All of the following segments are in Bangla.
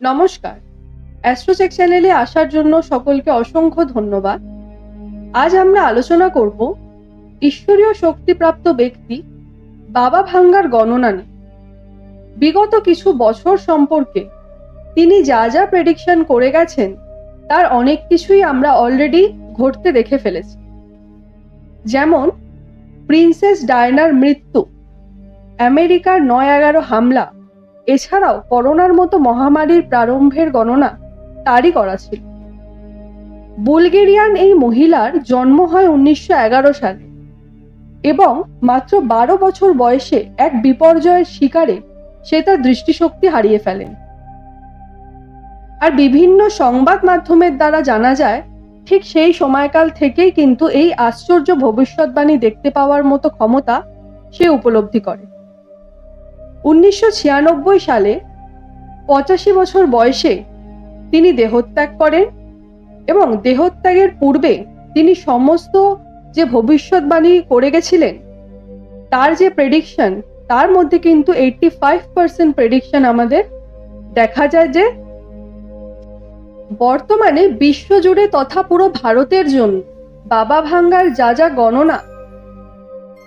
নমস্কার। অ্যাস্ট্রোচেক চ্যানেলে আসার জন্য সকলকে অসংখ্য ধন্যবাদ। আজ আমরা আলোচনা করব ঈশ্বরীয় শক্তিপ্রাপ্ত ব্যক্তি বাবা ভাঙ্গার গণনা নিয়ে। বিগত কিছু বছর সম্পর্কে তিনি যা যা প্রেডিকশন করে গেছেন, তার অনেক কিছুই আমরা অলরেডি ঘটতে দেখে ফেলেছি। যেমন প্রিন্সেস ডায়নার মৃত্যু আমেরিকার নয় এগারো হামলা এছাড়াও করোনার মতো মহামারীর প্রারম্ভের গণনা তারই করা ছিল। বুলগেরিয়ান এই মহিলার জন্ম হয় উনিশশো এগারো সালে এবং মাত্র বারো বছর বয়সে এক বিপর্যয়ের শিকারে সে তার দৃষ্টিশক্তি হারিয়ে ফেলেন। আর বিভিন্ন সংবাদ মাধ্যমের দ্বারা জানা যায়, ঠিক সেই সময়কাল থেকেই কিন্তু এই আশ্চর্য ভবিষ্যৎবাণী দেখতে পাওয়ার মতো ক্ষমতা সে উপলব্ধি করে। উনিশশো ছিয়ানব্বই সালে পঁচাশি বছর বয়সে তিনি দেহত্যাগ করেন এবং দেহত্যাগের পূর্বে তিনি সমস্ত যে ভবিষ্যৎবাণী করে গেছিলেন, তার যে প্রেডিকশন তার মধ্যে কিন্তু এইটটি ফাইভ পার্সেন্ট প্রেডিকশন আমাদের দেখা যায় যে বর্তমানে বিশ্বজুড়ে তথা পুরো ভারতের জন্য বাবা ভাঙ্গার যা যা গণনা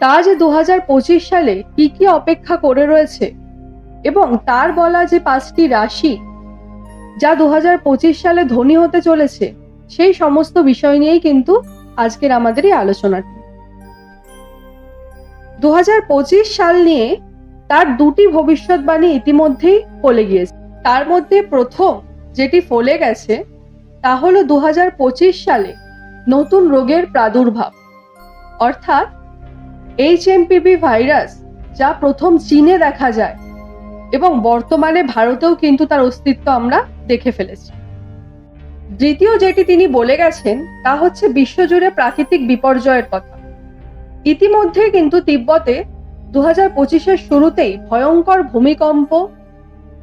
তা যে দু হাজার পঁচিশ সালে কি কি অপেক্ষা করে রয়েছে এবং তার বলা যে পাঁচটি রাশি যা দু সালে ধনী হতে চলেছে, সেই সমস্ত বিষয় নিয়েই কিন্তু আজকের আমাদের এই আলোচনাটি। দু হাজার পঁচিশ সাল নিয়ে তার দুটি ভবিষ্যৎবাণী ইতিমধ্যেই ফলে গিয়েছে। তার মধ্যে প্রথম যেটি ফলে গেছে, তা হলো দু সালে নতুন রোগের প্রাদুর্ভাব। অর্থাৎ এইচএমপিভি ভাইরাস যা প্রথম চীনে দেখা যায় এবং বর্তমানে ভারতেও কিন্তু তার অস্তিত্ব আমরা দেখে ফেলেছি। দ্বিতীয় যেটি তিনি বলে গেছেন, তা হচ্ছে বিশ্বজুড়ে প্রাকৃতিক বিপর্যয়ের কথা। ইতিমধ্যে কিন্তু তিব্বতে দু হাজার পঁচিশের শুরুতেই ভয়ঙ্কর ভূমিকম্প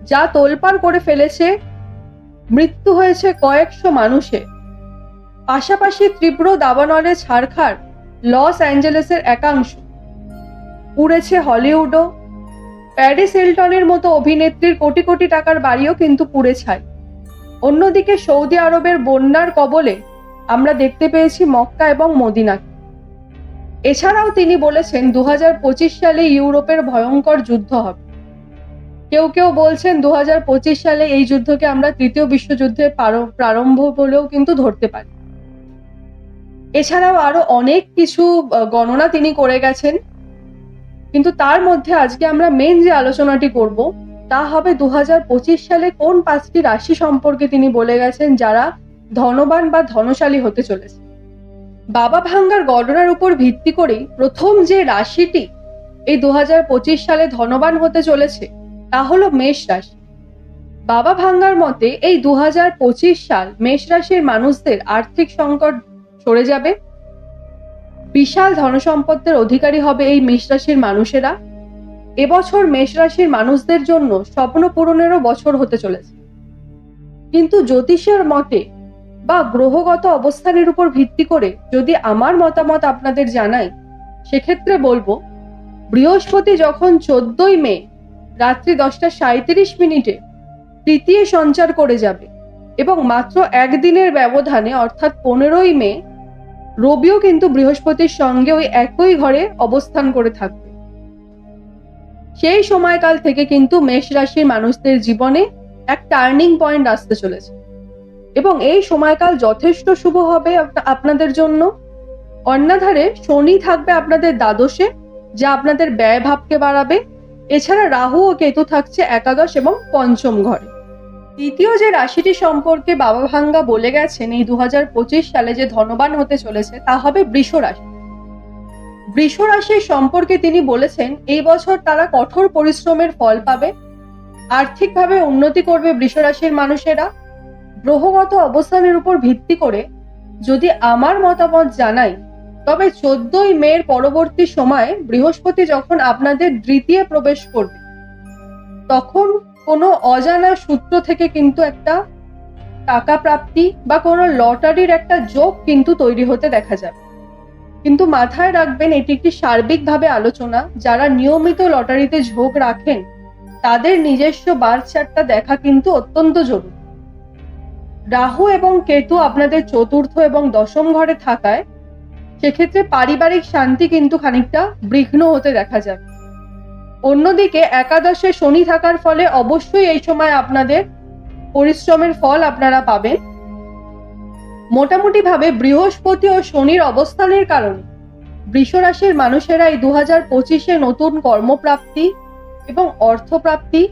যা তোলপাড় করে ফেলেছে, মৃত্যু হয়েছে কয়েকশো মানুষের। পাশাপাশি তীব্র দাবানলে ছাড়খাড় লস অ্যাঞ্জেলেসের একাংশ। পুড়েছে হলিউডও। প্যারিস হিলটনের মতো অভিনেত্রীর কোটি কোটি টাকার বাড়িও কিন্তু পুড়ে ছাই। অন্যদিকে সৌদি আরবের বন্যার কবলে আমরা দেখতে পেয়েছি মক্কা এবং মদিনাকে। এছাড়াও তিনি বলেছেন দু হাজার পঁচিশ সালে ইউরোপের ভয়ঙ্কর যুদ্ধ হবে। কেউ কেউ বলছেন দু হাজার পঁচিশ সালে এই যুদ্ধকে আমরা তৃতীয় বিশ্বযুদ্ধের প্রারম্ভ বলেও কিন্তু ধরতে পারি। এছাড়াও আরও অনেক কিছু গণনা তিনি করে গেছেন। কিন্তু তার মধ্যে আজকে আমরা মেন যে আলোচনাটি করব, তা হবে দু সালে কোন পাঁচটি রাশি সম্পর্কে তিনি বলে গেছেন যারা ধনবান বা ধনশালী হতে চলেছে। বাবা ভাঙ্গার গণনার উপর ভিত্তি করেই প্রথম যে রাশিটি এই দু হাজার পঁচিশ সালে ধনবান হতে চলেছে, তা হলো মেষ রাশি। বাবা ভাঙ্গার মতে এই দু হাজার পঁচিশ সাল মেষ রাশির মানুষদের আর্থিক সংকট সরে যাবে। বিশাল ধনসম্পদের অধিকারী হবে এই মেষ রাশির মানুষেরা। এবছর মেষ রাশির মানুষদের জন্য স্বপ্ন পূরণেরও বছর হতে চলেছে। কিন্তু জ্যোতিষের মতে বা গ্রহগত অবস্থানের উপর ভিত্তি করে যদি আমার মতামত আপনাদের জানাই, সেক্ষেত্রে বলব, বৃহস্পতি যখন চোদ্দই মে, রাত্রি দশটা সাঁত্রিশ মিনিটে তৃতীয় সঞ্চার করে যাবে এবং মাত্র একদিনের ব্যবধানে অর্থাৎ পনেরোই মে রবিও কিন্তু বৃহস্পতির সঙ্গে ওই একই ঘরে অবস্থান করে থাকবে। সেই সময়কাল থেকে কিন্তু মেষ রাশির মানুষদের জীবনে এক টার্নিং পয়েন্ট আসতে চলেছে। এবং এই সময়কাল যথেষ্ট শুভ হবে আপনাদের জন্য। অন্যধারে শনি থাকবে আপনাদের দ্বাদশে, যা আপনাদের ব্যয় ভাবকে বাড়াবে। এছাড়া রাহু ও কেতু থাকছে একাদশ এবং পঞ্চম ঘরে। দ্বিতীয় যে রাশিটি সম্পর্কে বাবা ভাঙ্গা বলে গেছেন, এই দু হাজার পঁচিশ সালে যে ধনবান হতে চলেছে, তা হবে বৃষ রাশি। বৃষ রাশির সম্পর্কে তিনি বলেছেন, এই বছর তারা কঠোর পরিশ্রমের ফল পাবে, আর্থিকভাবে উন্নতি করবে বৃষ রাশির মানুষেরা। গ্রহগত অবস্থানের উপর ভিত্তি করে যদি আমার মতামত জানাই, তবে চোদ্দই মের পরবর্তী সময়ে বৃহস্পতি যখন আপনাদের দ্বিতীয় প্রবেশ করবে, তখন কোনো অজানা সূত্র থেকে কিন্তু একটা টাকা প্রাপ্তি বা কোনো লটারির একটা যোগ কিন্তু তৈরি হতে দেখা যাবে। কিন্তু মাথায় রাখবেন, এটি একটি সার্বিকভাবে আলোচনা। যারা নিয়মিত লটারিতে ঝোঁক রাখেন, তাদের নিজস্ব বার চার্টটা দেখা কিন্তু অত্যন্ত জরুরি। রাহু এবং কেতু আপনাদের চতুর্থ এবং দশম ঘরে থাকায়, সেক্ষেত্রে পারিবারিক শান্তি কিন্তু খানিকটা বিঘ্ন হতে দেখা যাবে। অন্যদিকে একাদশে শনি থাকার ফলে অবশ্যই এই সময় আপনাদের পরিশ্রমের ফল আপনারা পাবেন। মোটামুটি ভাবে বৃহস্পতি ও শনির অবস্থানের কারণে বৃষ রাশির মানুষেরা এই দু হাজার পঁচিশে নতুন কর্মপ্রাপ্তি এবং অর্থপ্রাপ্তি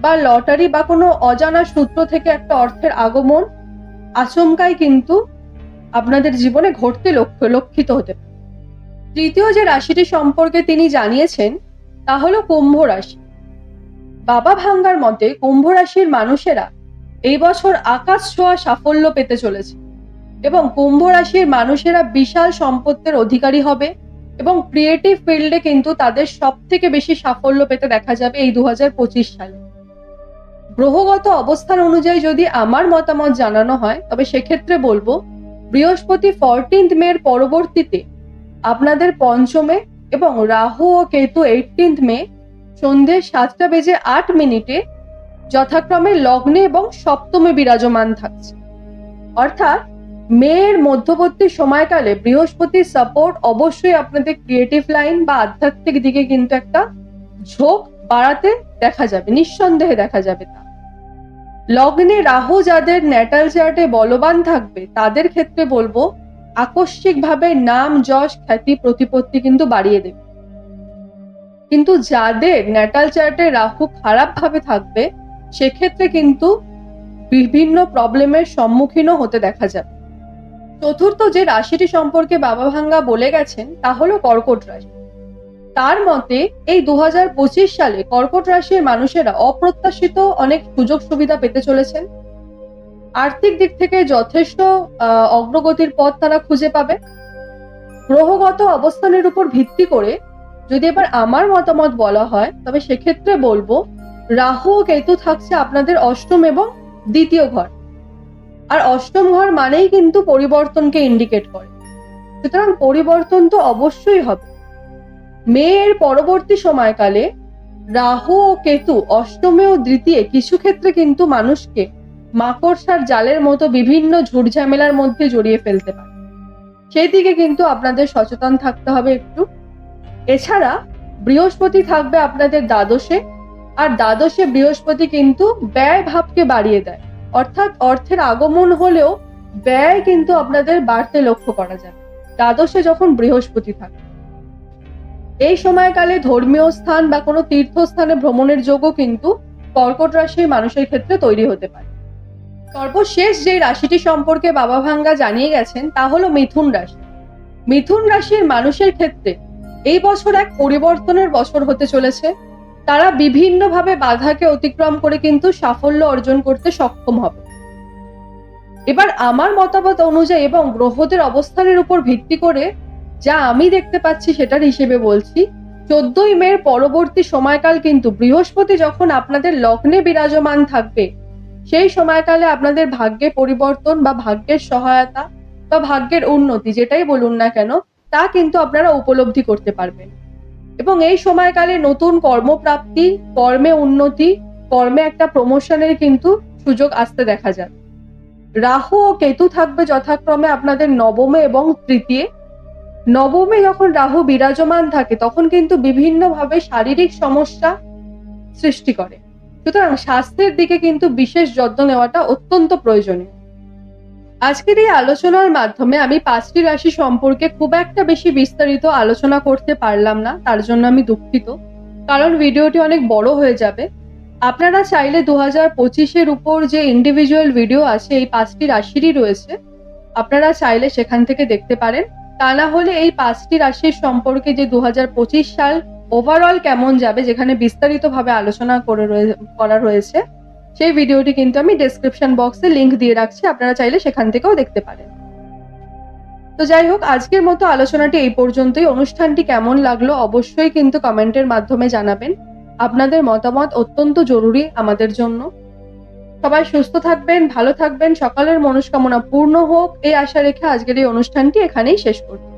বা লটারি বা কোনো অজানা সূত্র থেকে একটা অর্থের আগমন আচমকাই কিন্তু আপনাদের জীবনে ঘটতে লক্ষ্য লক্ষিত হতে তৃতীয় যে রাশিটি সম্পর্কে তিনি জানিয়েছেন তা হলো কুম্ভ রাশি। বাবা ভাঙ্গার মতে কুম্ভ রাশির মানুষেরা এই বছর আকাশ ছোঁয়া সাফল্য পেতে চলেছে এবং কুম্ভ রাশির মানুষেরা বিশাল সম্পত্তির অধিকারী হবে এবং ক্রিয়েটিভ ফিল্ডে কিন্তু তাদের সব থেকে বেশি সাফল্য পেতে দেখা যাবে এই দু হাজার পঁচিশ সালে। গ্রহগত অবস্থান অনুযায়ী যদি আমার মতামত জানানো হয়, তবে সেক্ষেত্রে বলব বৃহস্পতি ফরটিন্থ মের পরবর্তীতে আপনাদের পঞ্চমে এবং রাহু ও কেতু এইটিন্থ মে সন্ধে সাতটা বেজে আট মিনিটে যথাক্রমে লগ্নে এবং সপ্তমে বিরাজমান থাকছে। অর্থাৎ মেয়ের মধ্যবর্তী সময়কালে বৃহস্পতির সাপোর্ট অবশ্যই আপনাদের ক্রিয়েটিভ লাইন বা আধ্যাত্মিক দিকে কিন্তু একটা ঝোঁক বাড়াতে দেখা যাবে, নিঃসন্দেহে দেখা যাবে তা। লগ্নে রাহু যাদের ন্যাটাল চার্টে বলবান থাকবে, তাদের ক্ষেত্রে বলব আকস্মিকভাবে নাম, যশ, খ্যাতি, প্রতিপত্তি কিন্তু বাড়িয়ে দেবে। কিন্তু যাদের ন্যাটাল চার্টে রাহু খারাপভাবে থাকবে, সেক্ষেত্রে কিন্তু বিভিন্ন প্রবলেমের সম্মুখীনও হতে দেখা যাবে। চতুর্থ যে রাশিটি সম্পর্কে বাবা ভাঙ্গা বলে গেছেন, তা হলো কর্কট রাশি। তার মতে, এই দু হাজার পঁচিশ সালে কর্কট রাশির মানুষেরা অপ্রত্যাশিত অনেক সুযোগ সুবিধা পেতে চলেছেন। আর্থিক দিক থেকে যথেষ্ট অগ্রগতির পথ তারা খুঁজে পাবে। গ্রহগত অবস্থানের উপর ভিত্তি করে যদি এবার আমার মতামত বলা হয়, তবে সেক্ষেত্রে বলব, রাহু ও কেতু থাকছে আপনাদের অষ্টম এবং দ্বিতীয় ঘর। আর অষ্টম ঘর মানেই কিন্তু পরিবর্তনকে ইন্ডিকেট করে। সুতরাং পরিবর্তন তো অবশ্যই হবে। মেয়ের পরবর্তী সময়কালে রাহু ও কেতু অষ্টমে ও দ্বিতীয় কিছু ক্ষেত্রে কিন্তু মানুষকে মাকড়সার জালের মতো বিভিন্ন ঝুটঝামেলার মধ্যে জড়িয়ে ফেলতে পারে। সেই দিকে কিন্তু আপনাদের সচেতন থাকতে হবে একটু। এছাড়া বৃহস্পতি থাকবে আপনাদের দ্বাদশে, আর দ্বাদশে বৃহস্পতি কিন্তু ব্যয় ভাবকে বাড়িয়ে দেয়। অর্থাৎ অর্থের আগমন হলেও ব্যয় কিন্তু আপনাদের বাড়তে লক্ষ্য করা যাবে দ্বাদশে যখন বৃহস্পতি থাকে, এই সময়কালে ধর্মীয় স্থান বা কোনো তীর্থস্থানে ভ্রমণের যোগও কিন্তু কর্কট রাশির মানুষের ক্ষেত্রে তৈরি হতে পারে। সর্বশেষ যে রাশিটি সম্পর্কে বাবা ভাঙ্গা জানিয়ে গেছেন, তা হলো মিথুন রাশি। মিথুন রাশির মানুষের ক্ষেত্রে এই বছর এক পরিবর্তনের বছর হতে চলেছে। তারা বিভিন্নভাবে বাধাকে অতিক্রম করে কিন্তু সাফল্য অর্জন করতে সক্ষম হবে। এবার আমার মতামত অনুযায়ী এবং গ্রহদের অবস্থানের উপর ভিত্তি করে যা আমি দেখতে পাচ্ছি সেটার হিসেবে বলছি, চোদ্দই মের পরবর্তী সময়কাল কিন্তু বৃহস্পতি যখন আপনাদের লগ্নে বিরাজমান থাকবে সেই সময়কালে আপনাদের ভাগ্যে পরিবর্তন বা ভাগ্যের সহায়তা বা ভাগ্যের উন্নতি যেটাই বলুন না কেন, তা কিন্তু আপনারা উপলব্ধি করতে পারবেন। এবং এই সময়কালে নতুন কর্মপ্রাপ্তি, কর্মে উন্নতি, কর্মে একটা প্রমোশনের কিন্তু সুযোগ আসতে দেখা যায়। রাহু ও কেতু থাকবে যথাক্রমে আপনাদের নবমে এবং তৃতীয়। নবমে যখন রাহু বিরাজমান থাকে, তখন কিন্তু বিভিন্নভাবে শারীরিক সমস্যা সৃষ্টি করে। সুতরাং স্বাস্থ্যের দিকে কিন্তু বিশেষ যত্ন নেওয়াটা অত্যন্ত প্রয়োজনীয়। আজকের এই আলোচনার মাধ্যমে আমি পাঁচটি রাশি সম্পর্কে খুব একটা বেশি বিস্তারিত আলোচনা করতে পারলাম না, তার জন্য আমি দুঃখিত। কারণ ভিডিওটি অনেক বড় হয়ে যাবে। আপনারা চাইলে দু হাজার পঁচিশের উপর যে ইন্ডিভিজুয়াল ভিডিও আছে, এই পাঁচটি রাশিরই রয়েছে। আপনারা চাইলে সেখান থেকে দেখতে পারেন। তা না হলে এই পাঁচটি রাশির সম্পর্কে যে দু হাজার পঁচিশ সাল ওভারঅল কেমন যাবে, যেখানে বিস্তারিতভাবে আলোচনা করে করা রয়েছে, সেই ভিডিওটি কিন্তু আমি ডেসক্রিপশন বক্সে লিংক দিয়ে রাখছি, আপনারা চাইলে সেখান থেকেও দেখতে পারেন। তো যাই হোক, আজকের মতো আলোচনাটি এই পর্যন্তই। অনুষ্ঠানটি কেমন লাগল অবশ্যই কিন্তু কমেন্টের মাধ্যমে জানাবেন। আপনাদের মতামত অত্যন্ত জরুরি আমাদের জন্য। সবাই সুস্থ থাকবেন, ভালো থাকবেন, সকালের মনস্কামনা পূর্ণ হোক। এই আশা রেখে আজকের এই অনুষ্ঠানটি এখানেই শেষ করছি।